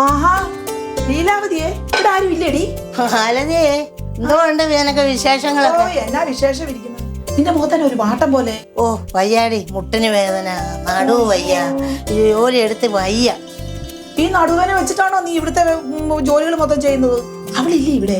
ആഹാ ലീലാവതിയെ ഇവിടെ ആരും ഇല്ലേടി? ഓ വിശേഷങ്ങളൊക്കെ? എന്നാ വിശേഷം നിന്റെ മുഖത്തന്നെ ഒരു വാട്ടം പോലെ. ഓ വയ്യാടി മുട്ടിന് വേദന നടു വയ്യ ജോലി എടുത്ത് വയ്യ. ഈ നടുവനെ വെച്ചിട്ടാണോ നീ ഇവിടുത്തെ ജോലികൾ മൊത്തം ചെയ്യുന്നത്? അവളില്ലേ ഇവിടെ?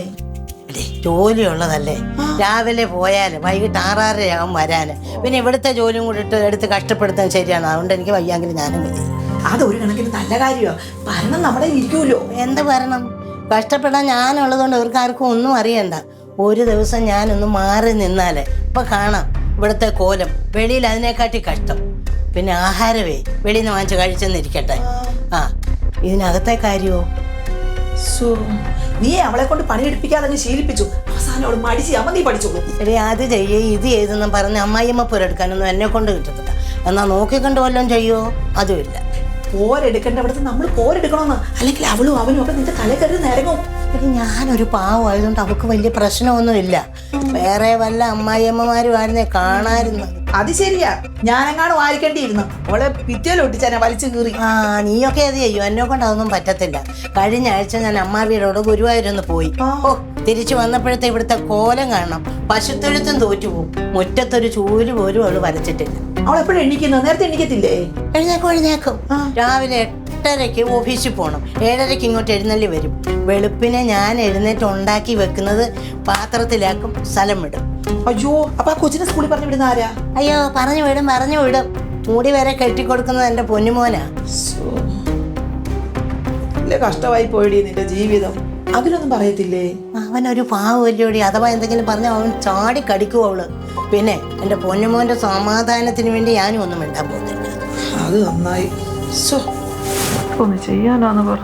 എടീ, ജോലി ഉള്ളതല്ലേ രാവിലെ പോയാൽ വൈകിട്ട് ആറാറരയാകും വരാന്. പിന്നെ ഇവിടുത്തെ ജോലിയും കൂടി ഇട്ട് എടുത്ത് കഷ്ടപ്പെടുത്താൻ ശരിയാണ്. അതുകൊണ്ട് എനിക്ക് വയ്യാങ്കിൽ ഞാനും വരും അത് ഒരു കണക്കിന് നല്ല കാര്യമാണ് ഭരണം നമ്മുടെ ഇരിക്കുമല്ലോ. എന്ത് ഭരണം? കഷ്ടപ്പെടാൻ ഞാനുള്ളതുകൊണ്ട് ഇവർക്കാർക്കും ഒന്നും അറിയണ്ട. ഒരു ദിവസം ഞാനൊന്ന് മാറി നിന്നാലേ. ഇപ്പൊ കാണാം ഇവിടുത്തെ കോലം. വെളിയിൽ അതിനെക്കാട്ടി കഷ്ടം. പിന്നെ ആഹാരമേ വെളിയിൽ നിന്ന് വാങ്ങിച്ച് കഴിച്ചെന്നിരിക്കട്ടെ. ആ ഇതിനകത്തെ കാര്യമോ സോ, നീ അവളെ കൊണ്ട് പണിയെടുപ്പിക്കാതെ അങ്ങ് ശീലിപ്പിച്ചു. അവസാനം അവൾ മടിച്ച് അമ്മ നീ പഠിച്ചോളൂ. എടി അത് ചെയ്യേ. ഇത് ചെയ്തെന്നും പറഞ്ഞ് അമ്മായിയമ്മ പുരെടുക്കാനൊന്നും എന്നെ കൊണ്ട് കിട്ടത്തില്ല. എന്നാ നോക്കിക്കണ്ട് വല്ലതും ചെയ്യുമോ അതുമില്ല. പോരെടുക്കേണ്ട അവിടുത്തെ നമ്മൾ പോരെടുക്കണമെന്ന്. അല്ലെങ്കിൽ അവളും അവനും ഒക്കെ നിന്റെ തല കരുത് നിരങ്ങും പിന്നെ ഞാനൊരു പാവമായതുകൊണ്ട് അവൾക്ക് വലിയ പ്രശ്നമൊന്നുമില്ല. വേറെ വല്ല അമ്മായിയമ്മമാരും ആയിരുന്നേ കാണായിരുന്നു അത് ശരിയാ. ഞാനെങ്ങാണ് വായിക്കേണ്ടിയിരുന്നു. അവളെ ഭിത്തിയിലൊട്ടിച്ചാനെ വലിച്ചു കീറി. ആ നീയൊക്കെ അത് ചെയ്യും. എന്നെ കൊണ്ട് അതൊന്നും പറ്റത്തില്ല. കഴിഞ്ഞ ആഴ്ച ഞാൻ അമ്മാവിയോട് ഗുരുവായൂരൊന്ന് പോയി. ഓ തിരിച്ചു വന്നപ്പോഴത്തെ ഇവിടുത്തെ കോലം കാണണം. പശുത്തൊഴുത്തും തോറ്റുപോകും മുറ്റത്തൊരു ചൂൽ പോലും അവൾ വരച്ചിട്ടില്ല. അവൾ എപ്പോഴും നേരത്തെ എണ്ണിക്കത്തില്ലേ എഴുന്നേക്കും എഴുന്നേക്കും. രാവിലെ എട്ടരയ്ക്ക് ഓഫീസിൽ പോകണം ഏഴരയ്ക്ക് ഇങ്ങോട്ട് എഴുന്നള്ളി വരും. വെളുപ്പിനെ ഞാൻ എഴുന്നേറ്റ് ഉണ്ടാക്കി വെക്കുന്നത് പാത്രത്തിലാക്കും. സ്ഥലം വിടും. അയ്യോ അപ്പൊ ആ കൊച്ചിനെ സ്കൂളിൽ പറഞ്ഞു വിടുന്ന ആരാ? അയ്യോ പറഞ്ഞു വിടും പറഞ്ഞു വിടും. മൂടി വരെ കെട്ടിക്കൊടുക്കുന്നത് എന്റെ പൊന്നുമോനാ. ഇല്ല കഷ്ടമായി പോയടി നിന്റെ ജീവിതം. അതിലൊന്നും പറയത്തില്ലേ? അവനൊരു പാവല്ലോടി അഥവാ എന്തെങ്കിലും പറഞ്ഞാൽ അവൻ ചാടി കടിക്കും അവൾ. പിന്നെ എന്റെ പൊന്നുമോന്റെ സമാധാനത്തിന് വേണ്ടി ഞാനും ഒന്നും മിണ്ടാൻ പോകുന്നില്ല. അത് നന്നായി. സോ ഒന്ന് ചെയ്യാനാന്ന് പറ.